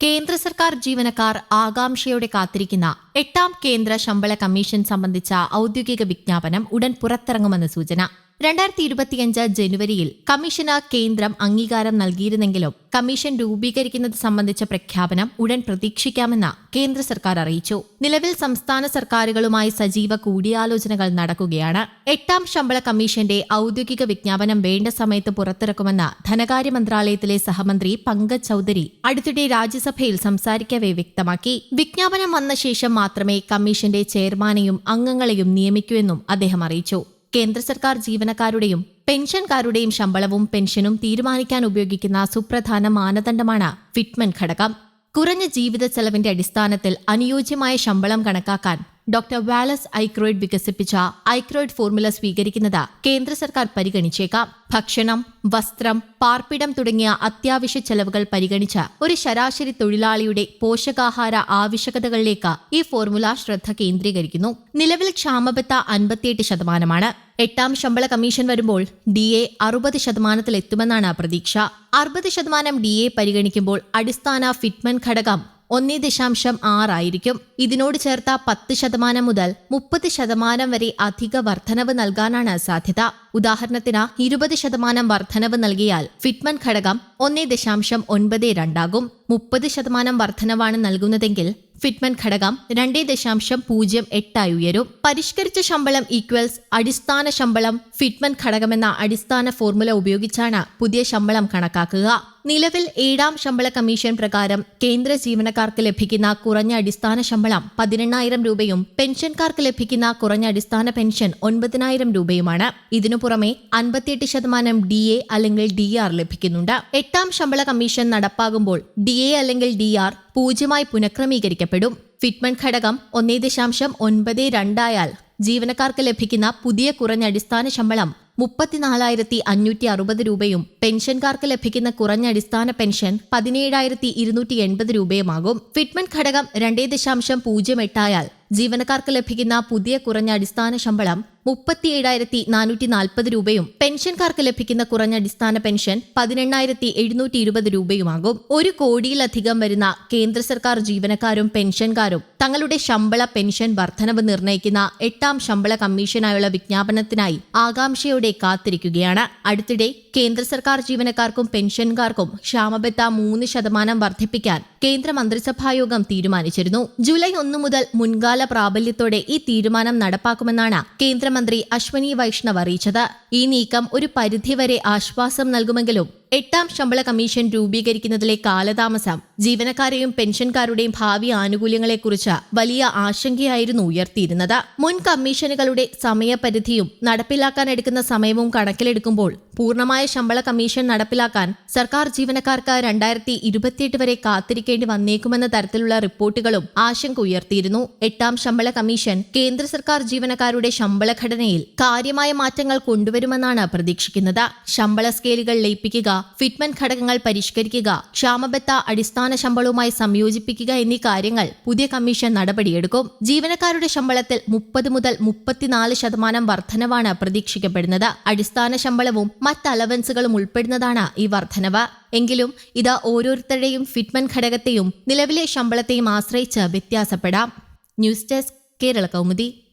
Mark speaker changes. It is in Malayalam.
Speaker 1: കേന്ദ്ര സർക്കാർ ജീവനക്കാർ ആകാംക്ഷയോടെ കാത്തിരിക്കുന്ന എട്ടാം കേന്ദ്ര ശമ്പള കമ്മീഷൻ സംബന്ധിച്ച ഔദ്യോഗിക വിജ്ഞാപനം ഉടൻ പുറത്തിറങ്ങുമെന്ന് സൂചന. രണ്ടായിരത്തി ഇരുപത്തിയഞ്ച് ജനുവരിയിൽ കമ്മീഷന് കേന്ദ്രം അംഗീകാരം നൽകിയിരുന്നെങ്കിലും കമ്മീഷൻ രൂപീകരിക്കുന്നത് സംബന്ധിച്ച പ്രഖ്യാപനം ഉടൻ പ്രതീക്ഷിക്കാമെന്ന് കേന്ദ്ര സർക്കാർ അറിയിച്ചു. നിലവിൽ സംസ്ഥാന സർക്കാരുകളുമായി സജീവ കൂടിയാലോചനകൾ നടക്കുകയാണ്. എട്ടാം ശമ്പള കമ്മീഷന്റെ ഔദ്യോഗിക വിജ്ഞാപനം വേണ്ട സമയത്ത് പുറത്തിറക്കുമെന്ന് ധനകാര്യ മന്ത്രാലയത്തിലെ സഹമന്ത്രി പങ്കജ് ചൌധരി അടുത്തിടെ രാജ്യസഭയിൽ സംസാരിക്കവേ വ്യക്തമാക്കി. വിജ്ഞാപനം വന്ന ശേഷം മാത്രമേ കമ്മീഷന്റെ ചെയർമാനെയും അംഗങ്ങളെയും നിയമിക്കൂവെന്നും അദ്ദേഹം അറിയിച്ചു. കേന്ദ്ര സർക്കാർ ജീവനക്കാരുടെയും പെൻഷൻകാരുടെയും ശമ്പളവും പെൻഷനും തീരുമാനിക്കാൻ ഉപയോഗിക്കുന്ന സുപ്രധാന മാനദണ്ഡമാണ് ഫിറ്റ്മെൻ ഘടകം. കുറഞ്ഞ ജീവിത ചെലവിന്റെ അടിസ്ഥാനത്തിൽ അനുയോജ്യമായ ശമ്പളം കണക്കാക്കാൻ ഡോക്ടർ വാലസ് ഐക്രോയിഡ് വികസിപ്പിച്ച ഐക്രോയിഡ് ഫോർമുല സ്വീകരിക്കുന്നത് കേന്ദ്ര സർക്കാർ പരിഗണിച്ചേക്കാം. ഭക്ഷണം വസ്ത്രം പാർപ്പിടം തുടങ്ങിയ അത്യാവശ്യ ചെലവുകൾ പരിഗണിച്ച് ഒരു ശരാശരി തൊഴിലാളിയുടെ പോഷകാഹാര ആവശ്യകതകളിലേക്ക് ഈ ഫോർമുല ശ്രദ്ധ കേന്ദ്രീകരിക്കുന്നു. നിലവിൽ ക്ഷാമബത്ത അൻപത്തിയെട്ട് ശതമാനമാണ്. എട്ടാം ശമ്പള കമ്മീഷൻ വരുമ്പോൾ ഡി എ അറുപത് ശതമാനത്തിലെത്തുമെന്നാണ് പ്രതീക്ഷ. അറുപത് ശതമാനം ഡി എ പരിഗണിക്കുമ്പോൾ അടിസ്ഥാന ഫിറ്റ്മെന്റ് ഘടകം ഒന്നേ ദശാംശം ആറായിരിക്കും. ഇതിനോട് ചേർത്ത പത്ത് ശതമാനം മുതൽ മുപ്പത് ശതമാനം വരെ അധിക വർധനവ് നൽകാനാണ് സാധ്യത. ഉദാഹരണത്തിന് ഇരുപത് ശതമാനം വർധനവ് നൽകിയാൽ ഫിറ്റ്മൻ ഘടകം ഒന്നേ ദശാംശം ഒൻപത് രണ്ടാകും. മുപ്പത് ശതമാനം വർധനവാണ് നൽകുന്നതെങ്കിൽ ഫിറ്റ്മൻ ഘടകം രണ്ടേ ദശാംശം പൂജ്യം എട്ടായി ഉയരും. പരിഷ്കരിച്ച ശമ്പളം ഈക്വൽസ് അടിസ്ഥാന ശമ്പളം ഫിറ്റ്മൻ ഘടകമെന്ന അടിസ്ഥാന ഫോർമുല ഉപയോഗിച്ചാണ് പുതിയ ശമ്പളം കണക്കാക്കുക. നിലവിൽ ഏഴാം ശമ്പള കമ്മീഷൻ പ്രകാരം കേന്ദ്ര ജീവനക്കാർക്ക് ലഭിക്കുന്ന കുറഞ്ഞ അടിസ്ഥാന ശമ്പളം പതിനെണ്ണായിരം രൂപയും പെൻഷൻകാർക്ക് ലഭിക്കുന്ന കുറഞ്ഞ അടിസ്ഥാന പെൻഷൻ ഒൻപതിനായിരം രൂപയുമാണ്. ഇതിനു പുറമെ അൻപത്തിയെട്ട് ശതമാനം ഡി എ അല്ലെങ്കിൽ ഡി ആർ ലഭിക്കുന്നുണ്ട്. എട്ടാം ശമ്പള കമ്മീഷൻ നടപ്പാകുമ്പോൾ ഡി എ അല്ലെങ്കിൽ ഡി ആർ പൂജ്യമായി പുനഃക്രമീകരിക്കപ്പെടും. ഫിറ്റ്മെന്റ് ഘടകം ഒന്നേ ദശാംശം ഒൻപത് രണ്ടായാൽ ജീവനക്കാർക്ക് ലഭിക്കുന്ന പുതിയ കുറഞ്ഞ അടിസ്ഥാന ശമ്പളം മുപ്പത്തിനാലായിരത്തി അഞ്ഞൂറ്റി അറുപത് രൂപയും പെൻഷൻകാർക്ക് ലഭിക്കുന്ന കുറഞ്ഞ അടിസ്ഥാന പെൻഷൻ പതിനേഴായിരത്തി ഇരുന്നൂറ്റി എൺപത് രൂപയുമാകും. ഫിറ്റ്മെന്റ് ഘടകം രണ്ടേ ദശാംശം പൂജ്യം എട്ടായാൽ ജീവനക്കാർക്ക് ലഭിക്കുന്ന പുതിയ കുറഞ്ഞ അടിസ്ഥാന ശമ്പളം മുപ്പത്തിയേഴായിരത്തി നാനൂറ്റി നാൽപ്പത് രൂപയും പെൻഷൻകാർക്ക് ലഭിക്കുന്ന കുറഞ്ഞ അടിസ്ഥാന പെൻഷൻ പതിനെണ്ണായിരത്തി എഴുന്നൂറ്റി ഇരുപത് രൂപയുമാകും. ഒരു കോടിയിലധികം വരുന്ന കേന്ദ്ര സർക്കാർ ജീവനക്കാരും പെൻഷൻകാരും തങ്ങളുടെ ശമ്പള പെൻഷൻ വർധനവ് നിർണയിക്കുന്ന എട്ടാം ശമ്പള കമ്മീഷനായുള്ള വിജ്ഞാപനത്തിനായി ആകാംക്ഷയോടെ കാത്തിരിക്കുകയാണ്. അടുത്തിടെ കേന്ദ്ര സർക്കാർ ജീവനക്കാർക്കും പെൻഷൻകാർക്കും ക്ഷാമബത്ത മൂന്ന് ശതമാനം വർദ്ധിപ്പിക്കാൻ കേന്ദ്ര മന്ത്രിസഭായോഗം തീരുമാനിച്ചിരുന്നു. ജൂലൈ ഒന്ന് മുതൽ മുൻകാല പ്രാബല്യത്തോടെ ഈ തീരുമാനം നടപ്പാക്കുമെന്നാണ് കേന്ദ്രമന്ത്രി അശ്വനി വൈഷ്ണവ് അറിയിച്ചത്. ഈ നീക്കം ഒരു പരിധിവരെ ആശ്വാസം നൽകുമെങ്കിലും എട്ടാം ശമ്പള കമ്മീഷൻ രൂപീകരിക്കുന്നതിലെ കാലതാമസം ജീവനക്കാരെയും പെൻഷൻകാരുടെയും ഭാവി ആനുകൂല്യങ്ങളെക്കുറിച്ച് വലിയ ആശങ്കയായിരുന്നു ഉയർത്തിയിരുന്നത്. മുൻ കമ്മീഷനുകളുടെ സമയപരിധിയും നടപ്പിലാക്കാൻ എടുക്കുന്ന സമയവും കണക്കിലെടുക്കുമ്പോൾ പൂർണമായ ശമ്പള കമ്മീഷൻ നടപ്പിലാക്കാൻ സർക്കാർ ജീവനക്കാർക്ക് രണ്ടായിരത്തി ഇരുപത്തിയെട്ട് വരെ കാത്തിരിക്കേണ്ടി വന്നേക്കുമെന്ന തരത്തിലുള്ള റിപ്പോർട്ടുകളും ആശങ്ക ഉയർത്തിയിരുന്നു. എട്ടാം ശമ്പള കമ്മീഷൻ കേന്ദ്ര സർക്കാർ ജീവനക്കാരുടെ ശമ്പള ഘടനയിൽ കാര്യമായ മാറ്റങ്ങൾ കൊണ്ടുവരുമെന്നാണ് പ്രതീക്ഷിക്കുന്നത്. ശമ്പള സ്കെയിലുകൾ ലയിപ്പിക്കുക ഫിറ്റ്മെന്റ് ഘടകങ്ങൾ പരിഷ്കരിക്കുക ക്ഷാമബത്ത അടിസ്ഥാന ശമ്പളവുമായി സംയോജിപ്പിക്കുക എന്നീ കാര്യങ്ങൾ പുതിയ കമ്മീഷൻ നടപടിയെടുക്കും. ജീവനക്കാരുടെ ശമ്പളത്തിൽ മുപ്പത് മുതൽ മുപ്പത്തിനാല് ശതമാനം വർധനവാണ് പ്രതീക്ഷിക്കപ്പെടുന്നത്. അടിസ്ഥാന ശമ്പളവും മറ്റ് അലവൻസുകളും ഉൾപ്പെടുന്നതാണ് ഈ വർധനവ്. എങ്കിലും ഇത് ഓരോരുത്തരുടെയും ഫിറ്റ്മെന്റ് ഘടകത്തെയും നിലവിലെ ശമ്പളത്തെയും ആശ്രയിച്ച് വ്യത്യാസപ്പെടാം. News desk Kerala Kaumudi.